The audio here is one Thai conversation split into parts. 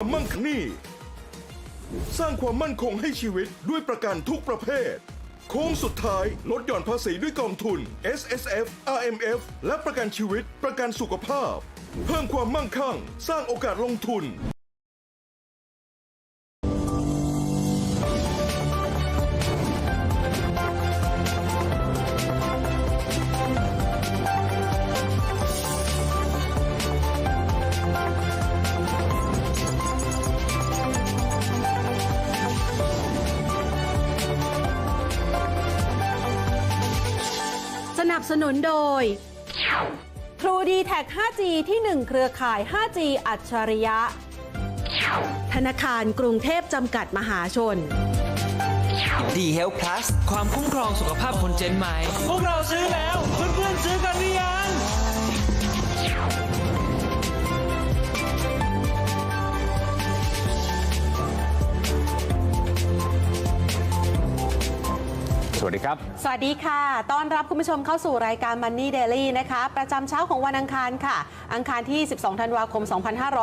ความมั่งคั่งนี่ สร้างความมั่นคงให้ชีวิตด้วยประกันทุกประเภท โค้งสุดท้าย ลดหย่อนภาษีด้วยกองทุน S S F R M F และประกันชีวิต ประกันสุขภาพ เพิ่มความมั่งคั่ง สร้างโอกาสลงทุน นับสนุนโดย True d t a c 5G ที่ 1 เครือข่าย 5G อัจฉริยะ ธนาคารกรุงเทพจำกัดมหาชนดีเฮล plus ความคุ้มครองสุขภาพคนเจนใหม่ พวกเราซื้อแล้ว เพื่อนๆซื้อกันหรือ วัสดีครับ สวัสดีค่ะ ต้อนรับคุณผู้ชมเข้าสู่รายการ Money Daily นะคะ ประจำเช้าของวันอังคารค่ะอังคารที่ 12 ธันวาคม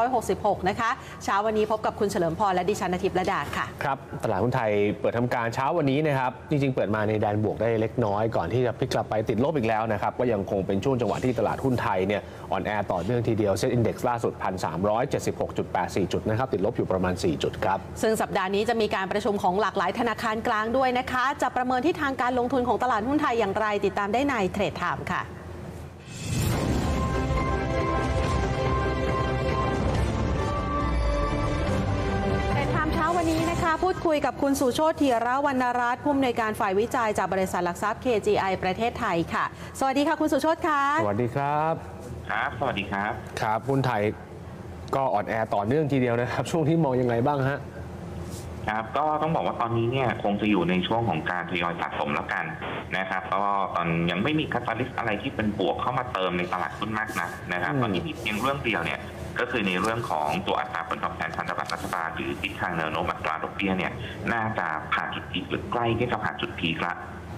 2566 นะคะ เช้าวันนี้พบกับคุณเฉลิมพรและดิฉันนทิพย์ระดาค่ะ ครับ ตลาดหุ้นไทยเปิดทำการเช้าวันนี้นะครับ จริงๆ เปิดมาในแดนบวกได้เล็กน้อยก่อนที่จะพลิกกลับไปติดลบอีกแล้วนะครับ ก็ยังคงเป็นช่วงจังหวะที่ตลาดหุ้นไทยเนี่ยอ่อนแอต่อเนื่องทีเดียวเซ็ตอินดี x ล่าสุด 1,376.84 จุดนะครับติดลบอยู่ประมาณ 4 จุดครับ ซึ่งสัปดาห์นี้จะมีการประชุมของหลากหลายธนาคารกลางด้วยนะคะ จะประเมินที่ทางการลงทุนของตลาดหุ้นไทยอย่างไรติดตามได้ในเทรดไทม์ค่ะ วันนี้นะคะ พูดคุยกับคุณสุโชติธีระวรรณรัตน์ผู้อำนวยการฝ่ายวิจัยจากบริษัทหลักทรัพย์ KGI ประเทศไทยค่ะ สวัสดีค่ะคุณสุโชติค่ะสวัสดีครับครับ สวัสดีครับครับหุ้นไทยก็อ่อนแอต่อเนื่องทีเดียวนะครับ ช่วงที่มองยังไงบ้างฮะครับก็ต้องบอกว่าตอนนี้เนี่ยคงจะอยู่ในช่วงของการทยอยสะสมแล้วกันนะครับก็ตอนยังไม่มีคาตาลิสต์อะไรที่เป็นบวกเข้ามาเติมในตลาดหุ้นมากนะนะครับอืมตอนนี้มีเพียงเรื่องเดียวเนี่ย ก็คือในเรื่องของตัวอัตราผลตอบแทนพันธบัตรรัฐบาลหรือทิศทางแนวโน้มอัตราดอกเบี้ยเนี่ยน่าจะผ่านจุดพีคหรือใกล้ที่จะผ่านจุดพีคละ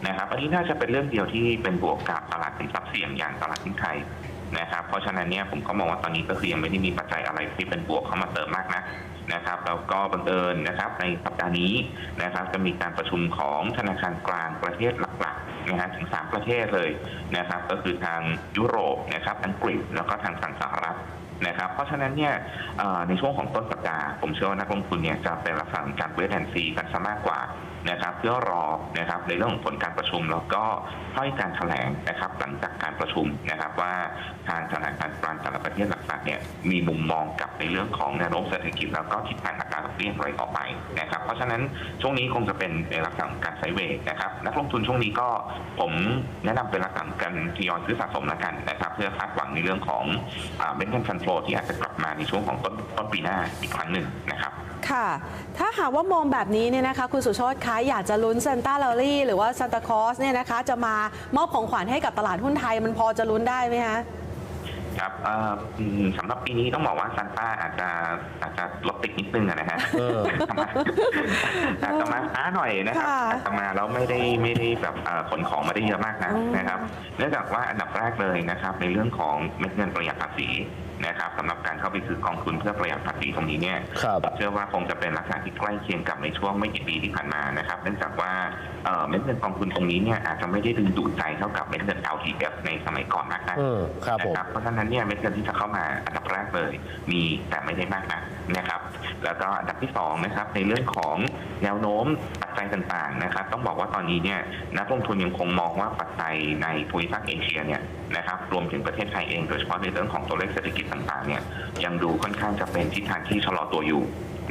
นะครับอันนี้น่าจะเป็นเรื่องเดียวที่เป็นบวกกับตลาดสินทรัพย์เสี่ยงอย่างตลาดหุ้นไทยนะครับ เพราะฉะนั้นเนี่ยผมก็มองว่าตอนนี้ก็คือยังไม่ได้มีปัจจัยอะไรที่เป็นบวกเข้ามาเติมมากนะนะครับแล้วก็บังเอิญนะครับในสัปดาห์นี้นะครับจะมีการประชุมของธนาคารกลางประเทศหลักๆนะฮะถึง 3 ประเทศเลยนะครับ ก็คือทางยุโรปนะครับอังกฤษแล้วก็ทางฝั่งสหรัฐ นะครับเพราะฉะนั้นเนี่ยในช่วงของต้นสัปดาห์ผมเชื่อว่านักลงทุนเนี่ยจะเป็นลักษณะการเวทแอนซีกันซะมากกว่า นะครับเพื่อรอนะครับในเรื่องของผลการประชุม แล้วก็ค่อยการแถลงนะครับหลังจากการประชุมนะครับว่าทางธนาคารกลางแต่ละประเทศหลักๆเนี่ยมีมุมมองกับในเรื่องของแนวโน้มเศรษฐกิจแล้วก็ทิศทางอัตราดอกเบี้ยอย่างไรต่อไปนะครับ เพราะฉะนั้นช่วงนี้คงจะเป็นในลักษณะของการไซเวย์นะครับนักลงทุนช่วงนี้ก็ผมแนะนำเป็นลักษณะการทยอยซื้อสะสมแล้วกันนะครับ เพื่อคาดหวังในเรื่องของเบนเทนฟันโฟที่อาจจะกลับมาในช่วงของต้นต้นปีหน้าอีกครั้งหนึ่งนะครับ ค่ะ ถ้าหากว่ามองแบบนี้เนี่ยนะคะ คุณสุโชติคะอยากจะลุ้นซานต้าลอรี่หรือว่าซานตาคอสเนี่ยนะคะ จะมามอบของขวัญให้กับตลาดหุ้นไทยมันพอจะลุ้นได้ไหมคะ ครับเอ่ออืมสำหรับปีนี้ต้องบอกว่าซานต้าอาจจะอาจจะรถติดนิดนึงอะนะฮะเอออาจจะมาอาจจะมาช้าหน่อยนะครับค่ะอาจจะมาแล้วไม่ได้ไม่ได้แบบเอ่อขนของมาได้เยอะมากนะอืมนะครับเนื่องจากว่าอันดับแรกเลยนะครับ ในเรื่องของเม็ดเงินประหยัดภาษีนะครับสำหรับการเข้าไปซื้อกองทุนเพื่อประหยัดภาษีตรงนี้เนี่ยครับเชื่อว่าคงจะเป็นลักษณะที่ใกล้เคียงกับในช่วงไม่กี่ปีที่ผ่านมานะครับเนื่องจากว่าเอ่อเม็ดเงินกองทุนตรงนี้เนี่ยอาจจะไม่ได้ดึงดูดใจเท่ากับเม็ดเงิน LTF ในสมัยก่อนมากนะเออครับผมนะครับเพราะฉะนั้นเนี่ยเม็ดเงินที่จะเข้ามาอันดับแรกเลย มีแต่ไม่ได้มากนะนะครับ แล้วก็อันดับที่สองนะครับในเรื่องของแนวโน้มปัจจัยต่างๆนะครับ ต้องบอกว่าตอนนี้เนี่ยนักลงทุนยังคงมองว่าปัจจัยในภูมิภาคเอเชียเนี่ยนะครับรวมถึงประเทศไทยเองโดยเฉพาะในเรื่องของตัวเลขเศรษฐกิจต่างๆเนี่ยยังดูค่อนข้างจะเป็นทิศทางที่ชะลอตัวอยู่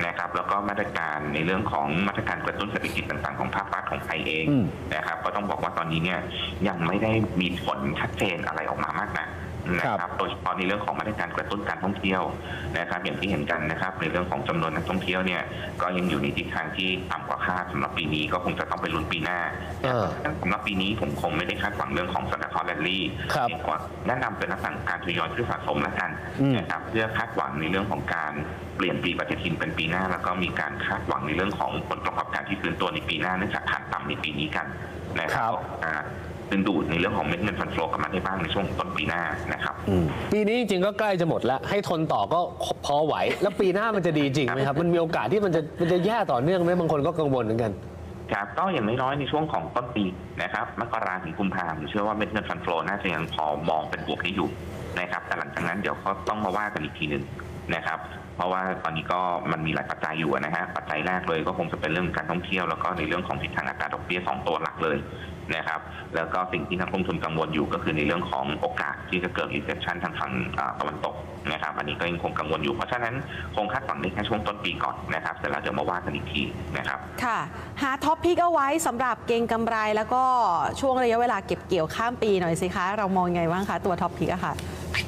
นะครับแล้วก็มาตรการในเรื่องของมาตรการกระตุ้นเศรษฐกิจต่างๆของภาครัฐของไทยเองนะครับก็ต้องบอกว่าตอนนี้เนี่ยยังไม่ได้มีผลชัดเจนอะไรออกมามากนะ นะครับโดยเฉพาะในเรื่องของมาตรการกระตุ้นการท่องเที่ยวนะครับอย่างที่เห็นกันนะครับในเรื่องของจำนวนนักท่องเที่ยวเนี่ยก็ยังอยู่ในทิศทางที่ต่ำกว่าคาดสำหรับปีนี้ก็คงจะต้องไปลุ้นปีหน้าเออสำหรับปีนี้ผมคงไม่ได้คาดหวังเรื่องของสแตทอร์แลนลี่ครับแนะนำเป็นลักษณะการทยอยซื้อสะสมแล้วกันอืมนะครับเพื่อคาดหวังในเรื่องของการเปลี่ยนปีปฏิทินเป็นปีหน้า แล้วก็มีการคาดหวังในเรื่องของผลประกอบการที่ฟื้นตัวในปีหน้าเนื่องจากฐานต่ำในปีนี้กันนะคครัรับบอ่า ดึงดูดในเรื่องของเม็ดเงินฟันโฟลกลับมาได้บ้างในช่วงต้นปีหน้านะครับปีนี้จริงๆก็ใกล้จะหมดแล้ว ให้ทนต่อก็พอไหว แล้วปีหน้ามันจะดีจริงไหมครับมันมีโอกาสที่มันจะมันจะแย่ต่อเนื่องไหมบางคนก็กังวลเหมือนกันครับก็อย่างน้อยๆในช่วงของต้นปีนะครับมกราถึงกุมภาผมเชื่อว่าเม็ดเงินฟันโฟลน่าจะยังพอมองเป็นบวกได้อยู่นะครับแต่หลังจากนั้นเดี๋ยวก็ต้องมาว่ากันอีกทีหนึ่งนะครับเพราะว่าตอนนี้ก็มันมีหลายปัจจัยอยู่นะฮะปัจจัยแรกเลยก็คงจะเป็นเรื่องการท่องเที่ยวแล้วก็ในเรื่องของทิศทางอัตราดอกเบี้ยสองตัวหลักเลย นะครับ แล้วก็สิ่งที่นักลงทุนกังวลอยู่ก็คือในเรื่องของโอกาสที่จะเกิดอินเฟชันทางฝั่งตะวันตกนะครับ อันนี้ก็ยังคงกังวลอยู่ เพราะฉะนั้นคงคาดหวังได้แค่ช่วงต้นปีก่อนนะครับเสร็จแล้วเดี๋ยวมาว่ากันอีกทีนะครับ ค่ะ หาท็อปพิกเอาไว้สำหรับเก็งกำไรแล้วก็ช่วงระยะเวลาเก็บเกี่ยวข้ามปีหน่อยสิคะ เรามองยังไงบ้างคะตัวท็อปพิกอะค่ะ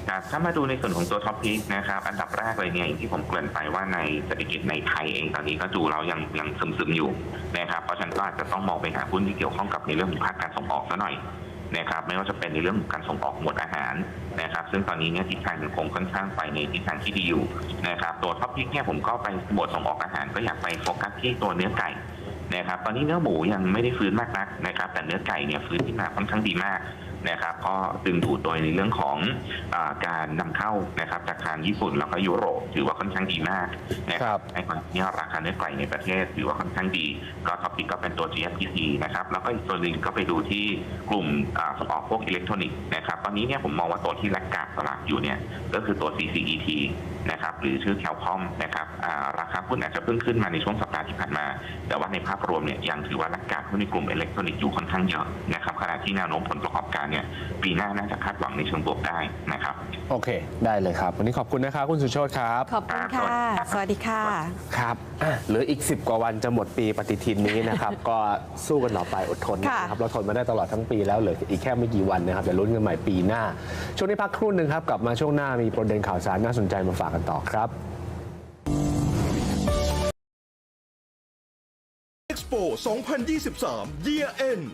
ครับถ้ามาดูในส่วนของตัวท็อปพิกนะครับอันดับแรกเลยเนี่ยอย่างที่ผมเกริ่นไปว่าในเศรษฐกิจในไทยเองตอนนี้ก็ดูเรายังยังซึมๆอยู่นะครับเพราะฉะนั้นก็อาจจะต้องมองไปหาหุ้นที่เกี่ยวข้องกับในเรื่องของภาคการส่งออกซะหน่อยนะครับไม่ว่าจะเป็นในเรื่องของการส่งออกหมวดอาหารนะครับ ซึ่งตอนนี้เนี่ยทิศทางยังคงค่อนข้างไปในทิศทางที่ดีอยู่นะครับตัวท็อปพิกเนี่ยผมก็ไปหมวดส่งออกอาหารก็อยากไปโฟกัสที่ตัวเนื้อไก่นะครับตอนนี้เนื้อหมูยังไม่ได้ฟื้นมากนักนะครับแต่เนื้อไก่เนี่ยฟื้นขึ้นมาค่อนข้างดีมาก นะครับก็ดึงดูดโดยในเรื่องของอาการนำเข้านะครับจากทางญี่ปุ่นแล้วก็ยุโรปถือว่าค่อนข้างดีมากนะคครัรับบไอ้คนนี้ราคาเนื้อไก่ในประเทศถือว่าค่อนข้างดี ก็ท็อปิกก็เป็นตัว GFPC นะครับแล้วก็อีกตัวหนึงก็ไปดูที่กลุ่มอ่าส่งออกพวกอิเล็กทรอนิกส์นะครับตอนนี้เนี่ยผมมองว่าตัวที่แลกกาดตลาดอยู่เนี่ยก็คือตัว CCET นะครับหรือชื่อแคลคอมนะครับอ่าราคาหุ้นอาจจะเพิ่งขึ้นมาในช่วงสัปดาห์ที่ผ่านมา แต่ว่าในภาพรวมเนี่ยยังถือว่ารักการหุ้นในกลุ่มอิเล็กทรอนิกส์อยู่ค่อนข้างเยอะนะครับขณะที่แนวโน้มผลประกอบการเนี่ยปีหน้าน่าจะคาดหวังในเชิงบวกได้นะครับโอเค ได้เลยครับ วันนี้ขอบคุณนะครับคุณสุโชตครับขอบคุณค่ะ สวัสดีค่ะครับอะเหลืออีก 10 กว่าวันจะหมดปีปฏิทินนี้นะครับ ก็สู้กันต่อไปอดทนค่ะนะครับเราทนมาได้ตลอดทั้งปีแล้วเหลืออีกแค่ไม่กี่วันนะครับเดี๋ยวลุ้นกันใหม่ปีหน้า ช่วงนี้พักครู่หนึ่งครับกลับมาช่วงหน้ามีประเด็นข่าวสารน่าสนใจมาฝากกันต่อครับ Expo 2023 Year End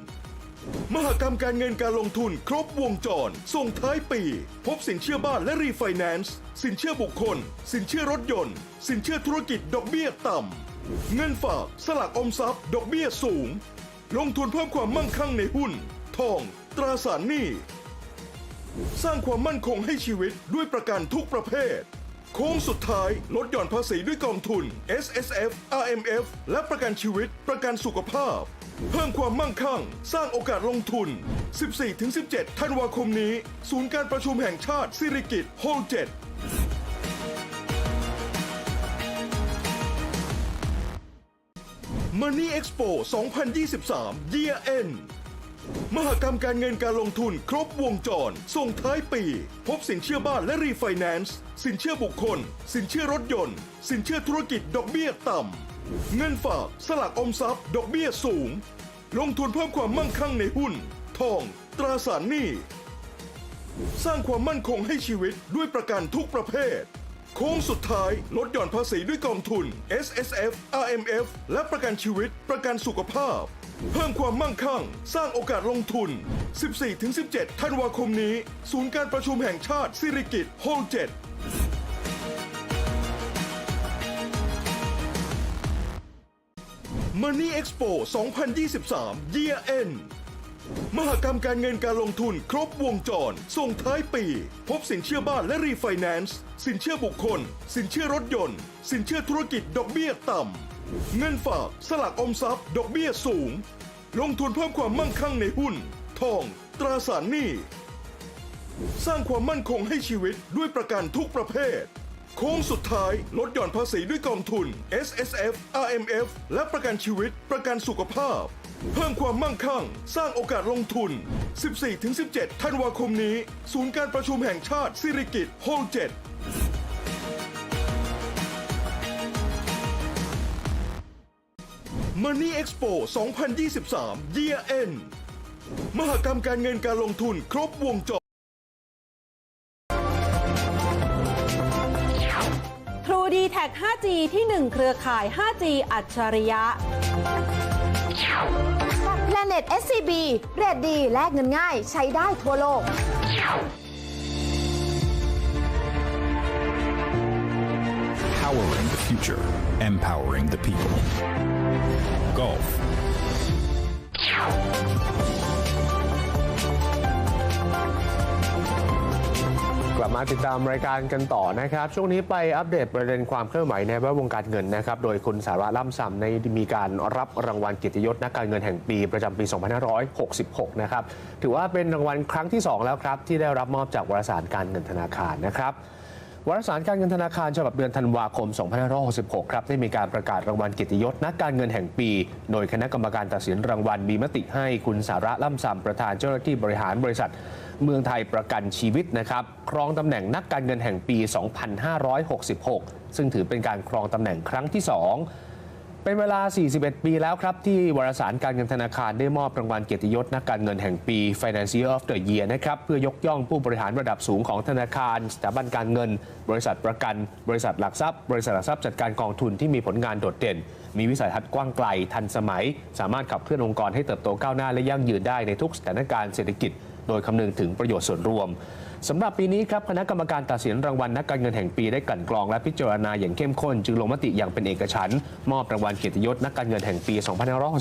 มหกรรมการเงินการลงทุนครบวงจร ส่งท้ายปี พบสินเชื่อบ้านและรีไฟแนนซ์ สินเชื่อบุคคล สินเชื่อรถยนต์ สินเชื่อธุรกิจดอกเบี้ยต่ำ เงินฝากสลักออมทรัพย์ ดอกเบี้ยสูง ลงทุนเพิ่มความมั่งคั่งในหุ้น ทอง ตราสารหนี้ สร้างความมั่นคงให้ชีวิตด้วยประกันทุกประเภท โค้งสุดท้าย ลดหย่อนภาษีด้วยกองทุน S S F R M F และประกันชีวิต ประกันสุขภาพ เพิ่มความมั่งคั่ง สร้างโอกาสลงทุน 14-17 ธันวาคมนี้ ศูนย์การประชุมแห่งชาติสิริกิติ์โฮลเจ็ด Money Expo 2023 Year End มหกรรมการเงินการลงทุนครบวงจร ส่งท้ายปี พบสินเชื่อบ้านและรีไฟแนนซ์ สินเชื่อบุคคล สินเชื่อรถยนต์ สินเชื่อธุรกิจดอกเบี้ยต่ำ เงินฝากสลักออมทรัพย์ ดอกเบี้ยสูง ลงทุนเพิ่มความมั่งคั่งในหุ้น ทอง ตราสารหนี้ สร้างความมั่นคงให้ชีวิตด้วยประกันทุกประเภท โค้งสุดท้ายลดหย่อนภาษีด้วยกองทุน S S F R M F และประกันชีวิต ประกันสุขภาพ เพิ่มความมั่งคั่ง สร้างโอกาสลงทุน 14-17 ธันวาคมนี้ ศูนย์การประชุมแห่งชาติสิริกิติ์โฮลเจ็ด Money Expo 2023 Year End มหกรรมการเงินการลงทุนครบวงจร ส่งท้ายปี พบสินเชื่อบ้านและรีไฟแนนซ์ สินเชื่อบุคคล สินเชื่อรถยนต์ สินเชื่อธุรกิจดอกเบี้ยต่ำ เงินฝากสลักออมทรัพย์ ดอกเบี้ยสูง ลงทุนเพิ่มความมั่งคั่งในหุ้น ทอง ตราสารหนี้ สร้างความมั่นคงให้ชีวิตด้วยประกันทุกประเภท โค้งสุดท้ายลดหย่อนภาษีด้วยกองทุน S S F R M F และประกันชีวิต ประกันสุขภาพ เพิ่มความมั่งคั่ง สร้างโอกาสลงทุน 14-17 ธันวาคมนี้ ศูนย์การประชุมแห่งชาติสิริกิติ์โฮลเจ็ด Money Expo 2023 Year End มหกรรมการเงินการลงทุนครบวงจร True d t a c 5G ที่ 1 เครือข่าย 5G อัจฉริยะ Planet SCB เรทดี แลกเงินง่ายใช้ได้ทั่วโลก Powering the future, empowering the people. golf. กลับมาติดตามรายการกันต่อนะครับ ช่วงนี้ไปอัปเดตประเด็นความเคลื่อนไหวในวงการเงินนะครับ โดยคุณสาระล่ำซำในมีการรับรางวัลเกียรติยศนักการเงินแห่งปีประจำปี 2566 นะครับ ถือว่าเป็นรางวัลครั้งที่ 2 แล้วครับ ที่ได้รับมอบจากวารสารการเงินธนาคารนะครับ วารสารการเงินธนาคารฉบับเดือนธันวาคม 2566 ครับ ได้มีการประกาศรางวัลเกียรติยศนักการเงินแห่งปี โดยคณะกรรมการตัดสินรางวัลมีมติให้คุณสาระล่ำซำประธานเจ้าหน้าที่บริหารบริษัท เมืองไทยประกันชีวิตนะครับ ครองตำแหน่งนักการเงินแห่งปี 2566 ซึ่งถือเป็นการครองตำแหน่งครั้งที่ 2 เป็นเวลา 41 ปีแล้วครับ ที่วารสารการเงินธนาคารได้มอบรางวัลเกียรติยศนักการเงินแห่งปี Financier of the Year นะครับ เพื่อยกย่องผู้บริหารระดับสูงของธนาคาร สถาบันการเงิน บริษัทประกัน บริษัทหลักทรัพย์ บริษัทหลักทรัพย์จัดการกองทุนที่มีผลงานโดดเด่น มีวิสัยทัศน์กว้างไกลทันสมัย สามารถขับเคลื่อนองค์กรให้เติบโตก้าวหน้าและยั่งยืนได้ในทุกสถานการณ์เศรษฐกิจ โดยคำนึงถึงประโยชน์ส่วนรวมสำหรับปีนี้ครับคณะกรรมการตัดสินรางวัลนักการเงินแห่งปีได้กลั่นกรองและพิจารณาอย่างเข้มข้น จึงลงมติอย่างเป็นเอกฉันท์มอบรางวัลเกียรติยศนักการเงินแห่งปี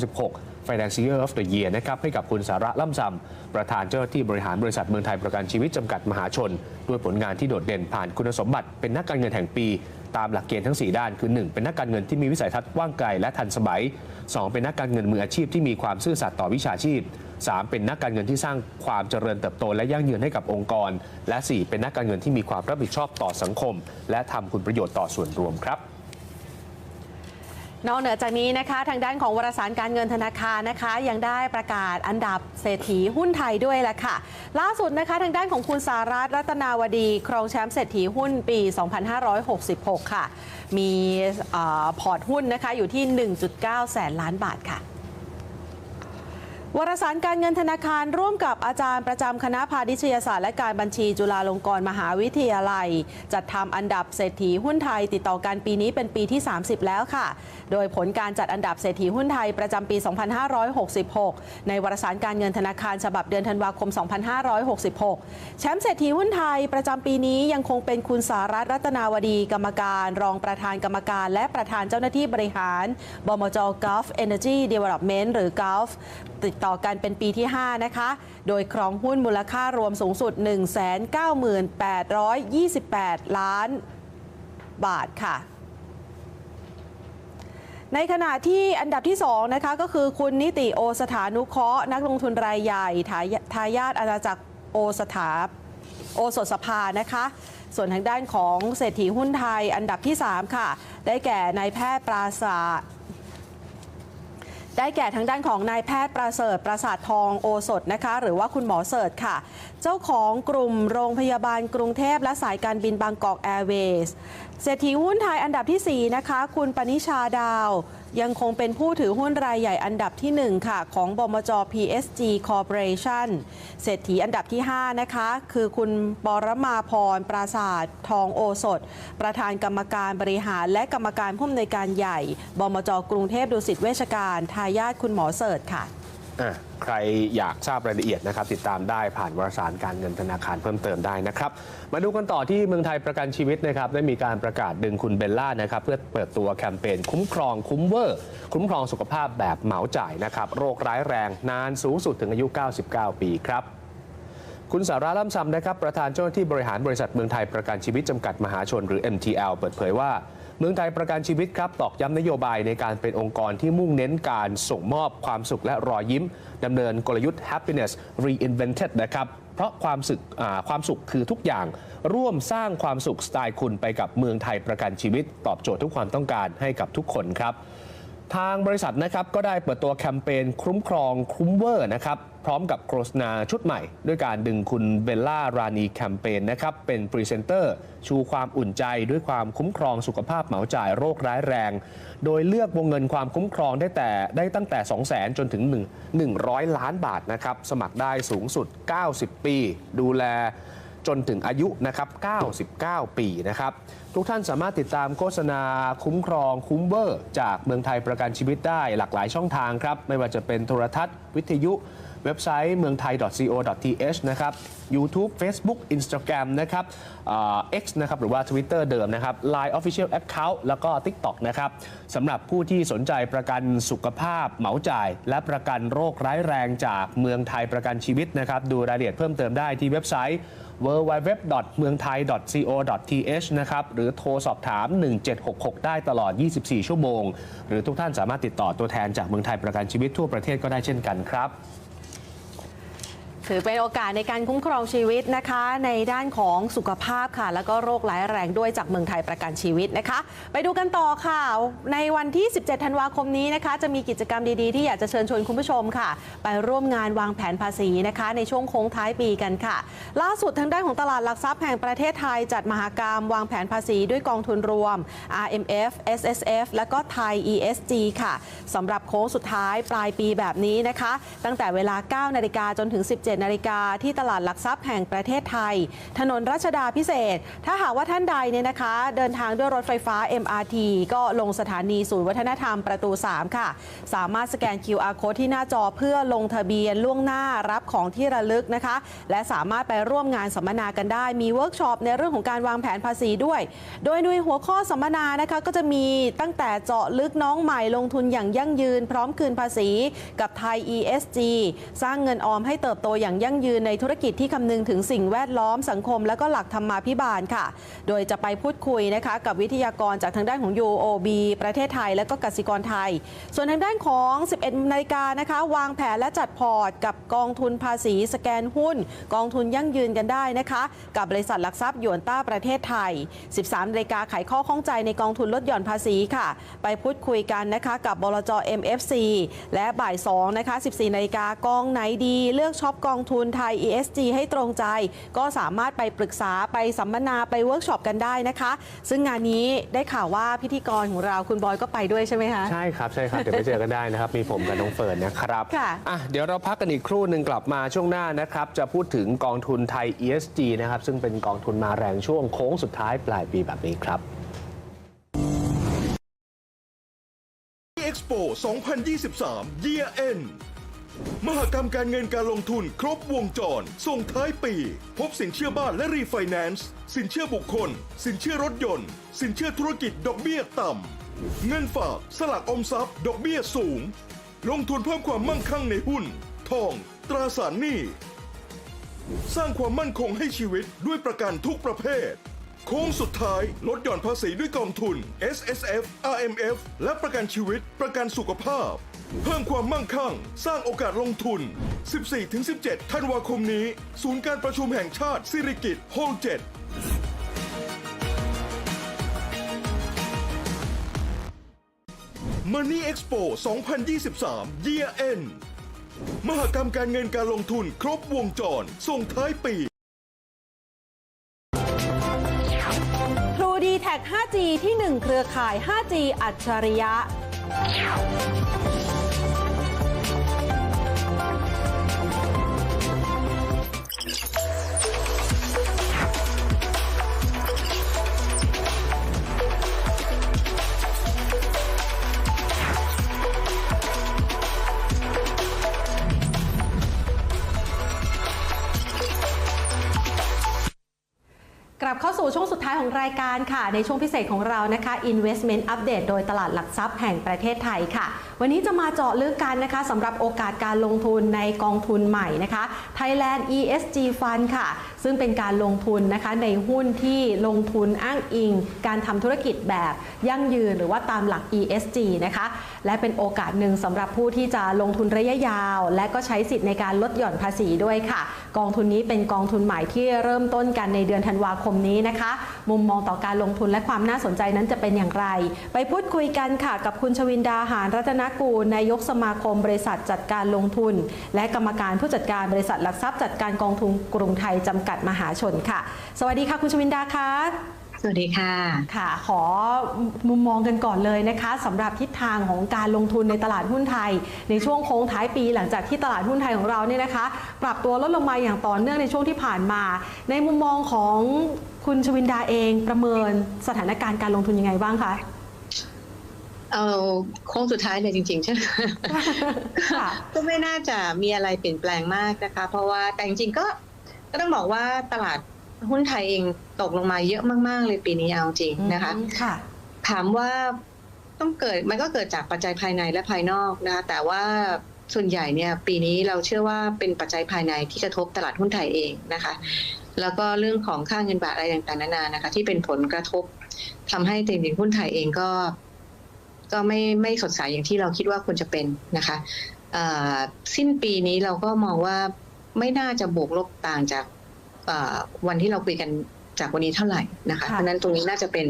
2566 Financier of the Year นะครับให้กับคุณสาระล่ำซำประธานเจ้าหน้าที่บริหารบริษัทเมืองไทยประกันชีวิตจำกัดมหาชน ด้วยผลงานที่โดดเด่นผ่านคุณสมบัติเป็นนักการเงินแห่งปี ตามหลักเกณฑ์ทั้ง 4 ด้าน คือ 1 เป็นนักการเงินที่มีวิสัยทัศน์กว้างไกลและทันสมัย 2 เป็นนักการเงินมืออาชีพที่มีความซื่อสัตย์ต่อวิชาชีพ 3 เป็นนักการเงินที่สร้างความเจริญเติบโตและยั่งยืนให้กับองค์กร และ 4 เป็นนักการเงินที่มีความรับผิดชอบต่อสังคม และทำคุณประโยชน์ต่อส่วนรวมครับ นอกเหนือจากนี้นะคะทางด้านของวารสารการเงินธนาคารนะคะ ยังได้ประกาศอันดับเศรษฐีหุ้นไทยด้วยแหละค่ะ ล่าสุดนะคะทางด้านของคุณสารัตรัตนาวดีครองแชมป์เศรษฐีหุ้นปี 2566 ค่ะ มีอพอร์ตหุ้นนะคะอยู่ที่ 1.9 แสนล้านบาทค่ะ วารสารการเงินธนาคารร่วมกับอาจารย์ประจำคณะพาณิชยศาสตร์และการบัญชีจุฬาลงกรณ์มหาวิทยาลัย จัดทำอันดับเศรษฐีหุ้นไทยติดต่อกันปีนี้เป็นปีที่ 30 แล้วค่ะ โดยผลการจัดอันดับเศรษฐีหุ้นไทยประจำปี 2566 ในวารสารการเงินธนาคารฉบับเดือนธันวาคม 2566 แชมป์เศรษฐีหุ้นไทยประจำปีนี้ยังคงเป็นคุณสารัตรัตนาวดี กรรมการ รองประธานกรรมการ และประธานเจ้าหน้าที่บริหารบมจ Gulf Energy Development หรือ Gulf ติดต่อกันเป็นปีที่ 5 นะคะ โดยครองหุ้นมูลค่ารวมสูงสุด 198,28 ล้านบาทค่ะในขณะที่อันดับที่2นะคะก็คือคุณนิติโอสถานุเคราะห์นักลงทุนรายใหญ่ทายทายาทอาณาจักรโอสถาโอสถสภานะคะ ส่วนทางด้านของเศรษฐีหุ้นไทยอันดับที่ 3 ค่ะ ได้แก่นายแพทย์ปราศาส ได้แก่ทางด้านของนายแพทย์ประเสริฐประสาททองโอสถนะคะ หรือว่าคุณหมอเสิร์ชค่ะ เจ้าของกลุ่มโรงพยาบาลกรุงเทพ และสายการบินบางกอกแอร์เวย์สเศรษฐีหุ้นไทยอันดับทีสี่4 นะคะ คุณปณิชาดาว ยังคงเป็นผู้ถือหุ้นรายใหญ่อันดับที่ 1 ค่ะ ของบมจ PSG Corporation เศรษฐีอันดับที่ 5 นะคะ คือคุณปรมาพรปราศาสตร์ทองโอสถประธานกรรมการบริหาร และกรรมการผู้อำนวยการใหญ่ บมจกรุงเทพดุสิตเวชการ ทายาทคุณหมอเสิร์ชค่ะ อะใครอยากทราบรายละเอียดนะครับ ติดตามได้ผ่านวารสารการเงินธนาคารเพิ่มเติมได้นะครับ มาดูกันต่อที่เมืองไทยประกันชีวิตนะครับ ได้มีการประกาศดึงคุณเบลล่านะครับ เพื่อเปิดตัวแคมเปญคุ้มครองคุ้มเวอร์ คุ้มครองสุขภาพแบบเหมาจ่ายนะครับ โรคร้ายแรงนานสูงสุดถึงอายุ 99 ปีครับคุณสาราล่ำซำนะครับ ประธานเจ้าหน้าที่บริหารบริษัทเมืองไทยประกันชีวิตจำกัดมหาชนหรือ MTL เปิดเผยว่า มืองไทยประกันชีวิตครับตอกย้ำนโยบายในการเป็นองค์กรที่มุ่งเน้นการส่งมอบความสุขและรอยยิ้มดำเนินกลยุทธ์ happiness reinvented นะครับเพราะความสุขความสุขคือทุกอย่าง ร่วมสร้างความสุขสไตล์คุณไปกับเมืองไทยประกันชีวิต ตอบโจทย์ทุกความต้องการให้กับทุกคนครับ ทางบริษัทนะครับก็ได้เปิดตัวแคมเปญคุ้มครองคุ้มเวอร์นะครับพร้อมกับโฆษณาชุดใหม่ ด้วยการดึงคุณเบลล่ารานีแคมเปญนะครับเป็นพรีเซนเตอร์ ชูความอุ่นใจด้วยความคุ้มครองสุขภาพเหมาจ่ายโรคร้ายแรง โดยเลือกวงเงินความคุ้มครองได้แต่ได้ตั้งแต่ 2 0 0 0 0 0 จนถึง 1 100 ล้านบาทนะครับสมัครได้สูงสุด 90 ปี ดูแล จนถึงอายุนะครับ 99 ปีนะครับ ทุกท่านสามารถติดตามโฆษณาคุ้มครองคุ้มเวอร์ จากเมืองไทยประกันชีวิตได้หลากหลายช่องทางครับ ไม่ว่าจะเป็นโทรทัศน์ วิทยุ เว็บไซต์เมืองไทย .co.th นะครับ YouTube Facebook Instagram นะครับเอ่อ X นะครับ หรือว่า Twitter เดิมนะครับ Line Official Account แล้วก็ TikTok นะครับสำหรับผู้ที่สนใจประกันสุขภาพเหมาจ่าย และประกันโรคร้ายแรงจากเมืองไทยประกันชีวิตนะครับ ดูรายละเอียดเพิ่มเติมได้ที่เว็บไซต์ www. เมืองไทย co.th นะครับหรือโทรสอบถาม 1766 ได้ตลอด 24 ชั่วโมง หรือทุกท่านสามารถติดต่อตัวแทนจากเมืองไทยประกันชีวิตทั่วประเทศก็ได้เช่นกันครับ ถือเป็นโอกาสในการคุ้มครองชีวิตนะคะ ในด้านของสุขภาพค่ะ แล้วก็โรคร้ายแรงด้วยจากเมืองไทยประกันชีวิตนะคะ ไปดูกันต่อค่ะ ในวันที่ 17 ธันวาคมนี้นะคะ จะมีกิจกรรมดีๆ ที่อยากจะเชิญชวนคุณผู้ชมค่ะ ไปร่วมงานวางแผนภาษีนะคะ ในช่วงโค้งท้ายปีกันค่ะ ล่าสุดทางด้านของตลาดหลักทรัพย์แห่งประเทศไทย จัดมหากรรม วางแผนภาษีด้วยกองทุนรวม RMF SSF และก็ไทย ESG ค่ะสำหรับโค้งสุดท้ายปลายปีแบบนี้นะคะ ตั้งแต่เวลา 9 นาฬิกาจนถึง 17นาฬิกาที่ตลาดหลักทรัพย์แห่งประเทศไทย ถนนรัชดาพิเศษ ถ้าหากว่าท่านใดเนี่ยนะคะ เดินทางด้วยรถไฟฟ้า MRT ก็ลงสถานีศูนย์วัฒนธรรมประตู 3 ค่ะ สามารถสแกน QR code ที่หน้าจอเพื่อลงทะเบียนล่วงหน้ารับของที่ระลึกนะคะ และสามารถไปร่วมงานสัมมนากันได้ มีเวิร์กช็อปในเรื่องของการวางแผนภาษีด้วย โดยในหัวข้อสัมมนานะคะก็จะมีตั้งแต่เจาะลึกน้องใหม่ลงทุนอย่างยั่งยืน พร้อมคืนภาษี กับไทย ESG สร้างเงินออมให้เติบโตอย่างยั่งยืนในธุรกิจที่คำนึงถึงสิ่งแวดล้อมสังคม และก็หลักธรรมาภิบาลค่ะ โดยจะไปพูดคุยนะคะกับวิทยากรจากทางด้านของ UOB ประเทศไทย และก็กสิกรไทย ส่วนทางด้านของ 11นาฬิกานะคะวางแผนและจัดพอร์ต กับกองทุนภาษีสแกนหุ้น กองทุนยั่งยืนกันได้นะคะ กับบริษัทหลักทรัพย์ยวนต้าประเทศไทย 13นาฬิกาไขข้อข้องใจในกองทุนลดหย่อนภาษีค่ะ ไปพูดคุยกันนะคะกับบลจ MFC และบ่าย2นะคะ14นาฬิกากองไหนดีเลือกช็อปกองทุนไทย ESG ให้ตรงใจ ก็สามารถไปปรึกษาไปสัมมนาไปเวิร์กช็อปกันได้นะคะ ซึ่งงานนี้ได้ข่าวว่าพิธีกรของเราคุณบอยก็ไปด้วยใช่ไหมคะ ใช่ครับ ใช่ครับ เดี๋ยวไปเจอกันได้นะครับ มีผมกับน้องเฟิร์นนะครับค่ะอะ เดี๋ยวเราพักกันอีกครู่หนึ่งกลับมาช่วงหน้านะครับ จะพูดถึงกองทุนไทย ESG นะครับ ซึ่งเป็นกองทุนมาแรงช่วงโค้งสุดท้ายปลายปีแบบนี้ครับ Expo 2023 Year End มหกรรมการเงินการลงทุนครบวงจร ส่งท้ายปี พบสินเชื่อบ้านและรีไฟแนนซ์ สินเชื่อบุคคล สินเชื่อรถยนต์ สินเชื่อธุรกิจดอกเบี้ยต่ำ เงินฝากสลากออมทรัพย์ดอกเบี้ยสูง ลงทุนเพิ่มความมั่งคั่งในหุ้น ทอง ตราสารหนี้ สร้างความมั่นคงให้ชีวิตด้วยประกันทุกประเภท โค้งสุดท้าย ลดหย่อนภาษีด้วยกองทุน S S F R M F และประกันชีวิต ประกันสุขภาพ เพิ่มความมั่งคั่ง สร้างโอกาสลงทุน 14-17 ธันวาคมนี้ ศูนย์การประชุมแห่งชาติสิริกิตโฮลเจ็ด Money Expo 2023 Year End มหกรรมการเงินการลงทุนครบวงจร ส่งท้ายปี True d t a c 5G ที่ 1 เครือข่าย 5G อัจฉริยะ กลับเข้าสู่ช่วงสุดท้ายของรายการค่ะ ในช่วงพิเศษของเรานะคะ Investment Update โดยตลาดหลักทรัพย์แห่งประเทศไทยค่ะ วันนี้จะมาเจาะลึกกันนะคะสำหรับโอกาสการลงทุนในกองทุนใหม่นะคะ Thailand ESG Fund ค่ะ ซึ่งเป็นการลงทุนนะคะในหุ้นที่ลงทุนอ้างอิง การทำธุรกิจแบบยั่งยืนหรือว่าตามหลัก ESG นะคะและเป็นโอกาสหนึ่งสำหรับผู้ที่จะลงทุนระยะยาว และก็ใช้สิทธิ์ในการลดหย่อนภาษีด้วยค่ะ กองทุนนี้เป็นกองทุนใหม่ที่เริ่มต้นกันในเดือนธันวาคมนี้นะคะ มุมมองต่อการลงทุนและความน่าสนใจนั้นจะเป็นอย่างไร ไปพูดคุยกันค่ะ กับคุณชวินดาหารรัตนกูลนายกสมาคมบริษัทจัดการลงทุน และกรรมการผู้จัดการบริษัทหลักทรัพย์จัดการกองทุนกรุงไทยจำกัดมหาชนค่ะ สวัสดีค่ะคุณชวินดาคะสวัสดีค่ะค่ะ ขอมุมมองกันก่อนเลยนะคะสำหรับทิศทางของการลงทุนในตลาดหุ้นไทย ในช่วงโค้งท้ายปีหลังจากที่ตลาดหุ้นไทยของเราเนี่ยนะคะ ปรับตัวลดลงมาอย่างต่อเนื่องในช่วงที่ผ่านมา ในมุมมองของคุณชวินดาเองประเมินสถานการณ์การลงทุนยังไงบ้างคะเอาโค้งสุดท้ายเลยจริงๆใช่ไหมค่ะก็ไม่น่าจะมีอะไรเปลี่ยนแปลงมากนะคะ เพราะว่าแต่จริงๆก็ ก็ต้องบอกว่าตลาดหุ้นไทยเองตกลงมาเยอะมาก ๆ เลยปีนี้เอาจริงนะคะอืมค่ะถามว่าต้องเกิดมันก็เกิดจากปัจจัยภายในและภายนอกนะคะแต่ว่าส่วนใหญ่เนี่ยปีนี้เราเชื่อว่าเป็นปัจจัยภายในที่กระทบตลาดหุ้นไทยเองนะคะ แล้วก็เรื่องของค่าเงินบาทอะไรต่างๆนานานะคะ ที่เป็นผลกระทบทำให้จริงๆหุ้นไทยเองก็ ก็ไม่ไม่สดใสอย่างที่เราคิดว่าควรจะเป็นนะคะเอ่อสิ้นปีนี้เราก็มองว่า ไม่น่าจะบวกลบต่างจากเอ่อวันที่เราคุยกันจากวันนี้เท่าไหร่นะคะค่ะเพราะฉะนั้นตรงนี้น่าจะเป็น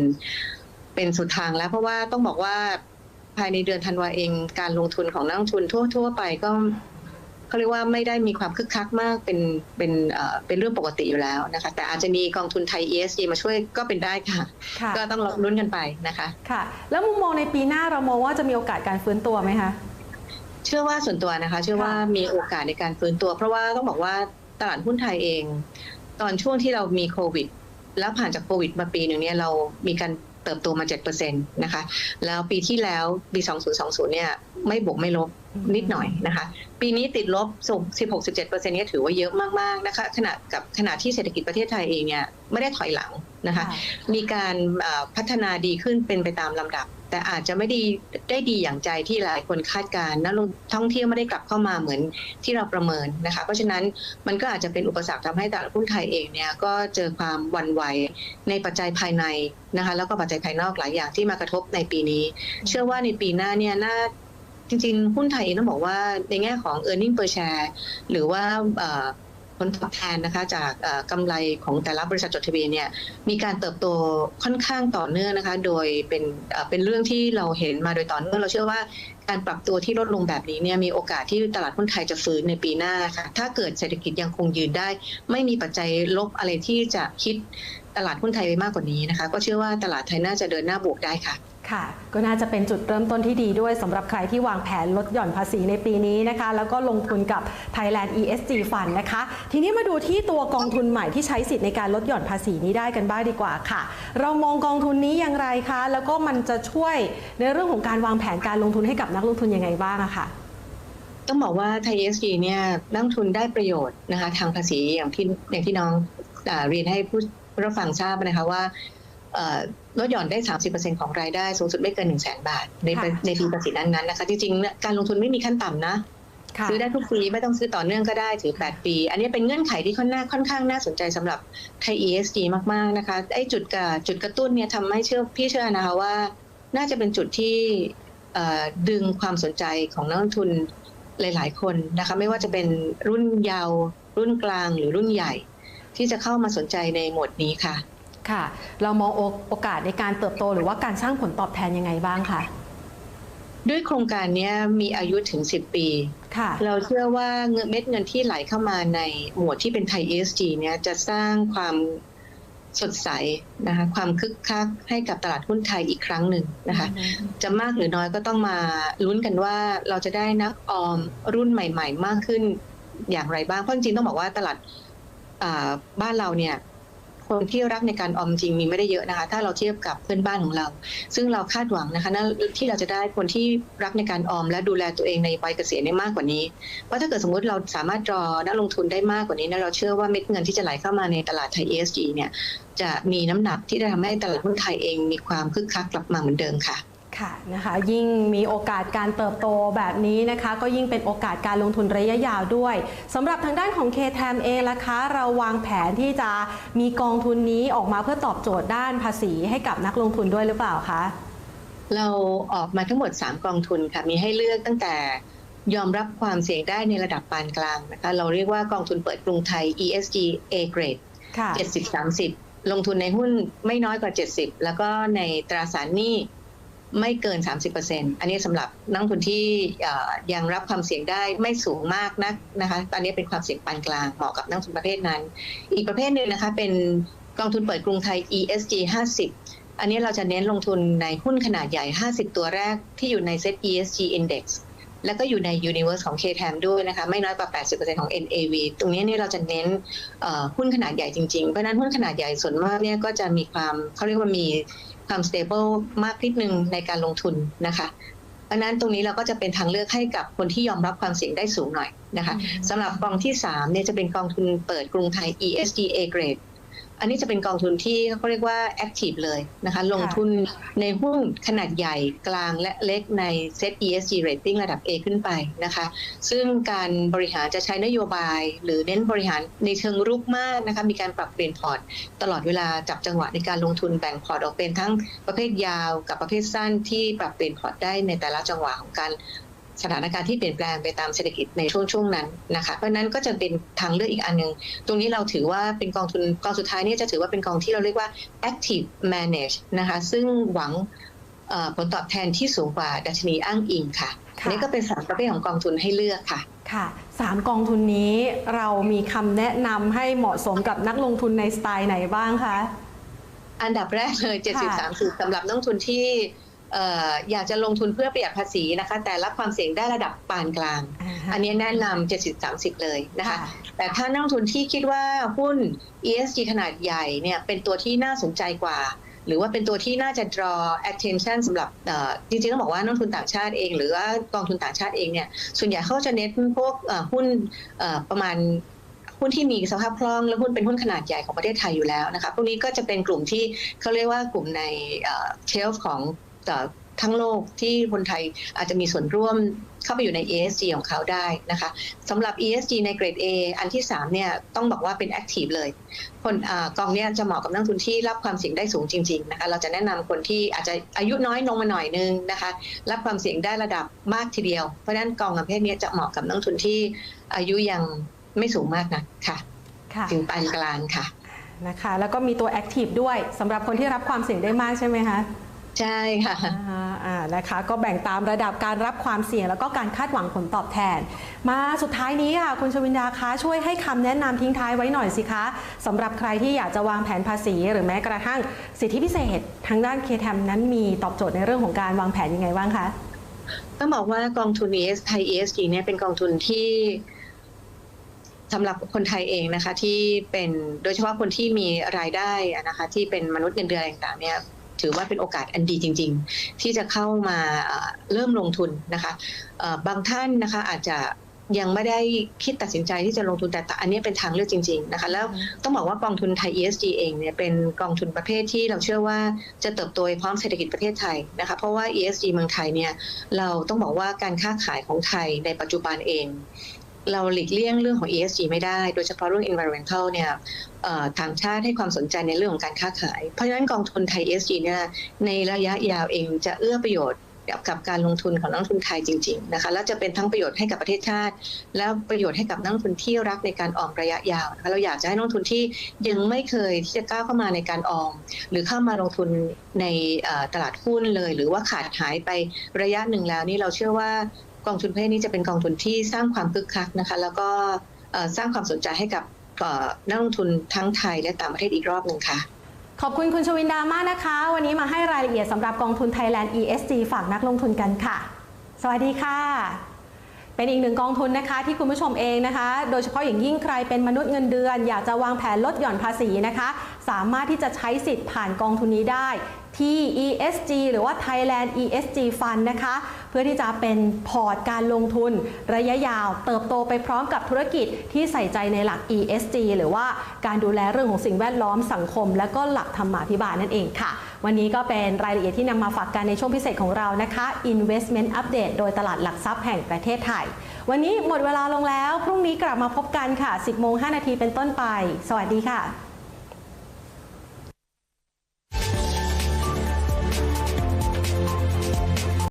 เป็นสุดทางแล้ว เพราะว่าต้องบอกว่าภายในเดือนธันวาเองการลงทุนของนักลงทุนทั่วทั่วๆไปก็เขาเรียกว่าไม่ได้มีความคึกคักมากเป็นเป็นเอ่อเป็นเรื่องปกติอยู่แล้วนะคะ แต่อาจจะมีกองทุนไทย ESG มาช่วยก็เป็นได้ค่ะค่ะ ก็ต้องลุ้นกันไปนะคะ ค่ะ แล้วมุมมองในปีหน้าเรามองว่าจะมีโอกาสการฟื้นตัวไหมคะ เชื่อว่าส่วนตัวนะคะ เชื่อว่าค่ะมีโอกาสในการฟื้นตัว เพราะว่าต้องบอกว่าตลาดหุ้นไทยเอง ตอนช่วงที่เรามีโควิด แล้วผ่านจากโควิดมาปีหนึ่งเนี่ยเรามีการเติบโตมา 7%นะคะ แล้วปีที่แล้วปี 2020 เนี่ย ไม่บวกไม่ลบนิดหน่อยนะคะ ปีนี้ติดลบส่ง16-17%เนี่ยถือว่าเยอะมากๆนะคะ ขณะกับขณะที่เศรษฐกิจประเทศไทยเองเนี่ย ไม่ได้ถอยหลังนะคะ มีการเอ่อพัฒนาดีขึ้นเป็นไปตามลำดับ แต่อาจจะไม่ดีได้ดีอย่างใจที่หลายคนคาดการณ์นักลงท่องเที่ยวไม่ได้กลับเข้ามาเหมือนที่เราประเมินนะคะ เพราะฉะนั้นมันก็อาจจะเป็นอุปสรรคทำให้ตลาดหุ้นไทยเองเนี่ยก็เจอความวันไหวในปัจจัยภายในนะคะแล้วก็ปัจจัยภายนอกหลายอย่างที่มากระทบในปีนี้ เชื่อว่าในปีหน้าเนี่ยน่าจริงๆ หุ้นไทยเองต้องบอกว่าในแง่ของ e a r n i n g per share หรือว่า ผลตอบแทนนะคะจากเอ่อกำไรของแต่ละบริษัทจดทะเบียนเนี่ยมีการเติบโตค่อนข้างต่อเนื่องนะคะ โดยเป็นเอ่อเป็นเรื่องที่เราเห็นมาโดยต่อเนื่องเราเชื่อว่าการปรับตัวที่ลดลงแบบนี้เนี่ยมีโอกาสที่ตลาดหุ้นไทยจะฟื้นในปีหน้าค่ะถ้าเกิดเศรษฐกิจยังคงยืนได้ ไม่มีปัจจัยลบอะไรที่จะคิด ตลาดหุ้นไทยไปมากกว่านี้นะคะ ก็เชื่อว่าตลาดไทยน่าจะเดินหน้าบวกได้ค่ะค่ะ ก็น่าจะเป็นจุดเริ่มต้นที่ดีด้วยสำหรับใครที่วางแผนลดหย่อนภาษีในปีนี้นะคะ แล้วก็ลงทุนกับ Thailand ESG Fund นะคะ ทีนี้มาดูที่ตัวกองทุนใหม่ที่ใช้สิทธิ์ในการลดหย่อนภาษีนี้ได้กันบ้างดีกว่าค่ะ เรามองกองทุนนี้อย่างไรคะ แล้วก็มันจะช่วยในเรื่องของการวางแผนการลงทุนให้กับนักลงทุนยังไงบ้างอะค่ะต้องบอกว่าไทย ESG เนี่ยนักลงทุนได้ประโยชน์นะคะทางภาษีอย่างที่อย่างที่น้องอาเรียนให้ผู้ รับฟังทราบนะคะว่าเอ่อลดหย่อนได้ 30%ของรายได้สูงสุดไม่เกิน 1 0 0 0 0แบาท ในค่ะในปีภาษีนั้นๆนะคะ จริงๆเนี่ยการลงทุนไม่มีขั้นต่ำนะค่ะซื้อได้ทุกปีไม่ต้องซื้อต่อเนื่องก็ได้ถือ 8 ปี อันนี้เป็นเงื่อนไขที่ค่อนข้างค่อนข้างน่าสนใจสำหรับไทย ESG มากๆนะคะไอ้จุดกระจุดกระตุ้นเนี่ยทำให้เชื่อพี่เชื่อนะคะว่า น่าจะเป็นจุดที่เอ่อดึงความสนใจของนักลงทุนหลาย ๆ คนนะคะ ไม่ว่าจะเป็นรุ่นเยาว์รุ่นกลางหรือรุ่นใหญ่ ที่จะเข้ามาสนใจในหมวดนี้ค่ะ ค่ะ เรามองโอโอกาสในการเติบโตหรือว่าการสร้างผลตอบแทนยังไงบ้างคะด้วยโครงการเนี้ยมีอายุถึง 10 ปีค่ะเราเชื่อว่าเงินเม็ดเงินที่ไหลเข้ามาในหมวดที่เป็นไทย ESG เนี่ยจะสร้างความสดใสนะคะความคึกคักให้กับตลาดหุ้นไทยอีกครั้งหนึ่งนะคะจะมากหรือน้อยก็ต้องมาลุ้นกันว่าเราจะได้นักออมรุ่นใหม่ ๆ มากขึ้นอย่างไรบ้าง เพราะจริงๆต้องบอกว่าตลาดอ่า บ้านเราเนี่ยคนที่รักในการออมจริงมีไม่ได้เยอะนะคะ ถ้าเราเทียบกับเพื่อนบ้านของเรา ซึ่งเราคาดหวังนะคะนะที่เราจะได้คนที่รักในการออม และดูแลตัวเองในวัยเกษียณได้มากกว่านี้ เพราะถ้าเกิดสมมติเราสามารถรอนักลงทุนได้มากกว่านี้นะเราเชื่อว่าเม็ดเงินที่จะไหลเข้ามาในตลาดไทย ESG เนี่ยจะมีน้ำหนักที่จะทำให้ตลาดหุ้นไทยเองมีความคึกคักกลับมาเหมือนเดิมค่ะ ค่ะนะคะยิ่งมีโอกาสการเติบโตแบบนี้นะคะ ก็ยิ่งเป็นโอกาสการลงทุนระยะยาวด้วยสำหรับทางด้านของ KTM เองล่ะคะ เราวางแผนที่จะมีกองทุนนี้ออกมาเพื่อตอบโจทย์ด้านภาษีให้กับนักลงทุนด้วยหรือเปล่าคะเราออกมาทั้งหมด 3 กองทุนค่ะมีให้เลือกตั้งแต่ยอมรับความเสี่ยงได้ในระดับปานกลางนะคะเราเรียกว่ากองทุนเปิดกรุงไทย ESG A grade ค่ะ70-30 ลงทุนในหุ้นไม่น้อยกว่า 70 แล้วก็ในตราสารหนี้ ไม่เกิน 30%อันนี้สำหรับนักลงทุนที่ยังรับความเสี่ยงได้ไม่สูงมากนักนะคะตอนนี้เป็นความเสี่ยงปานกลางเหมาะกับนักลงทุนประเภทนั้น อีกประเภทหนึ่งนะคะเป็นกองทุนเปิดกรุงไทย ESG 50 อันนี้เราจะเน้นลงทุนในหุ้นขนาดใหญ่ 50 ตัวแรกที่อยู่ในเซ็ต ESG Index แล้วก็อยู่ใน Universe ของ KTM ด้วยนะคะ ไม่น้อยกว่า 80%ของ NAV ตรงนี้เนี่ยเราจะเน้นหุ้นขนาดใหญ่จริงๆ เพราะนั้นหุ้นขนาดใหญ่ส่วนมากเนี่ยก็จะมีความเขาเรียกว่ามี ความ stable มากนิดนึงในการลงทุนนะคะเพราะฉะนั้นตรงนี้เราก็จะเป็นทางเลือกให้กับคนที่ยอมรับความเสี่ยงได้สูงหน่อยนะคะสำหรับกองที่3เนี่ยจะเป็นกองทุนเปิดกรุงไทย ESG A grade อันนี้จะเป็นกองทุนที่เขาเรียกว่า active เลยนะคะ ลงทุนในหุ้นขนาดใหญ่กลางและเล็กใน Set ESG rating ระดับ A ขึ้นไปนะคะ ซึ่งการบริหารจะใช้นโยบาย หรือเน้นบริหารในเชิงรุกมากนะคะ มีการปรับเปลี่ยนพอร์ต ตลอดเวลาจับจังหวะในการลงทุนแบ่งพอร์ตออกเป็นทั้งประเภทยาวกับประเภทสั้นที่ปรับเปลี่ยนพอร์ตได้ในแต่ละจังหวะของการ สถานการณ์ที่เปลี่ยนแปลงไปตามเศรษฐกิจในช่วงช่วงนั้นนะคะเพราะฉะนั้นก็จะเป็นทางเลือกอีกอันหนึง ตรงนี้เราถือว่าเป็นกองทุนกองสุดท้ายเนี่ยจะถือว่าเป็นกองที่เราเรียกว่า active manage นะคะซึ่งหวังเอ่อผลตอบแทนที่สูงกว่าดัชนีอ้างอิงค่ะค่ะอันนี้ก็เป็นสามประเภทของกองทุนให้เลือกค่ะค่ะสามกองทุนนี้เรามีคำแนะนำให้เหมาะสมกับนักลงทุนในสไตล์ไหนบ้างคะอันดับแรกเลยค่ะ70 30สำหรับนักลงทุนที่เอ่ออยากจะลงทุนเพื่อประหยัดภาษีนะคะ แต่รับความเสี่ยงได้ระดับปานกลาง อันนี้แนะนำ70 30เลยนะคะ แต่ถ้านักลงทุนที่คิดว่าหุ้น ESG ขนาดใหญ่เนี่ยเป็นตัวที่น่าสนใจกว่า หรือว่าเป็นตัวที่น่าจะ draw attention สำหรับเอ่อจริงๆต้องบอกว่านักลงทุนต่างชาติเอง หรือว่ากองทุนต่างชาติเองเนี่ยส่วนใหญ่เขาจะเน้นพวกเอ่อหุ้นเอ่อประมาณหุ้นที่มีสภาพคล่องและหุ้นเป็นหุ้นขนาดใหญ่ของประเทศไทยอยู่แล้วนะคะพวกนี้ก็จะเป็นกลุ่มที่เขาเรียกว่ากลุ่มในเชลฟ์ของเอ่อ ทั้งโลกที่คนไทยอาจจะมีส่วนร่วมเข้าไปอยู่ใน ESG ของเขาได้นะคะสำหรับ ESG ในเกรด A อันที่3เนี่ยต้องบอกว่าเป็น Active เลย คนอากองเนี้ยจะเหมาะกับนักลงทุนที่รับความเสี่ยงได้สูงจริงๆนะคะเราจะแนะนำคนที่อาจจะอายุน้อยลงมาหน่อยนึงนะคะรับความเสี่ยงได้ระดับมากทีเดียว เพราะฉะนั้นกองประเภทเนี้ยจะเหมาะกับนักลงทุนที่อายุยังไม่สูงมากนะค่ะค่ะถึงปานกลางค่ะนะคะแล้วก็มีตัว Active ด้วยสำหรับคนที่รับความเสี่ยงได้มากใช่ไหมคะ ใช่ค่ะอ่าอ่านะคะก็แบ่งตามระดับการรับความเสี่ยง แล้วก็การคาดหวังผลตอบแทน มาสุดท้ายนี้ค่ะคุณชวินดาคะช่วยให้คำแนะนำทิ้งท้ายไว้หน่อยสิคะสำหรับใครที่อยากจะวางแผนภาษี หรือแม้กระทั่งสิทธิพิเศษ ทางด้าน KTM นั้นมีตอบโจทย์ในเรื่องของการวางแผนยังไงบ้างคะต้องบอกว่ากองทุน ES ไทย ESG เนี่ยเป็นกองทุนที่สำหรับคนไทยเองนะคะที่เป็นโดยเฉพาะคนที่มีรายได้อะนะคะที่เป็นมนุษย์เงินเดือนอะไรต่างๆเนี่ย ถือว่าเป็นโอกาสอันดีจริง ๆ ที่จะเข้ามาเริ่มลงทุนนะคะบางท่านนะคะอาจจะยังไม่ได้คิดตัดสินใจที่จะลงทุนแต่ต่อันนี้เป็นทางเลือกจริง ๆนะคะ แล้วต้องบอกว่ากองทุนไทย ESG เองเนี่ยเป็นกองทุนประเภทที่เราเชื่อว่าจะเติบโตพร้อมเศรษฐกิจประเทศไทยนะคะเพราะว่า ESG เมืองไทยเนี่ยเราต้องบอกว่าการค้าขายของไทยในปัจจุบันเอง เราหลีกเลี่ยงเรื่องของ ESG ไม่ได้ โดยเฉพาะเรื่อง environmental เนี่ยเอ่อต่างชาติให้ความสนใจในเรื่องของการค้าขาย เพราะฉะนั้นกองทุนไทย ESG เนี่ยในระยะยาวเองจะเอื้อประโยชน์กับการลงทุนของนักลงทุนไทยจริงๆนะคะแล้วจะเป็นทั้งประโยชน์ให้กับประเทศชาติ แล้วประโยชน์ให้กับนักลงทุนที่รักในการออมระยะยาวนะคะเราอยากจะให้นักลงทุนที่ยังไม่เคยที่จะก้าวเข้ามาในการออม หรือเข้ามาลงทุนในตลาดหุ้นเลย หรือว่าขาดหายไประยะหนึ่งแล้วนี่เราเชื่อว่า กองทุนประเภทนี้จะเป็นกองทุนที่สร้างความคึกคักนะคะแล้วก็สร้างความสนใจให้กับนักลงทุนทั้งไทยและต่างประเทศอีกรอบหนึ่งค่ะ ขอบคุณคุณชวินดามากนะคะ วันนี้มาให้รายละเอียดสำหรับกองทุน Thailand ESG ฝากนักลงทุนกันค่ะ สวัสดีค่ะ เป็นอีกหนึ่งกองทุนนะคะที่คุณผู้ชมเองนะคะ โดยเฉพาะอย่างยิ่งใครเป็นมนุษย์เงินเดือน อยากจะวางแผนลดหย่อนภาษีนะคะ สามารถที่จะใช้สิทธิ์ผ่านกองทุนนี้ได้ ที่ ESG หรือว่า Thailand ESG Fund นะคะ เพื่อที่จะเป็นพอร์ตการลงทุนระยะยาว เติบโตไปพร้อมกับธุรกิจที่ใส่ใจในหลัก ESG หรือว่าการดูแลเรื่องของสิ่งแวดล้อมสังคม และก็หลักธรรมาภิบาลนั่นเองค่ะ วันนี้ก็เป็นรายละเอียดที่นำมาฝากกันในช่วงพิเศษของเรานะคะ Investment Update โดยตลาดหลักทรัพย์แห่งประเทศไทย วันนี้หมดเวลาลงแล้ว พรุ่งนี้กลับมาพบกันค่ะ 10โมง5นาทีเป็นต้นไป สวัสดีค่ะ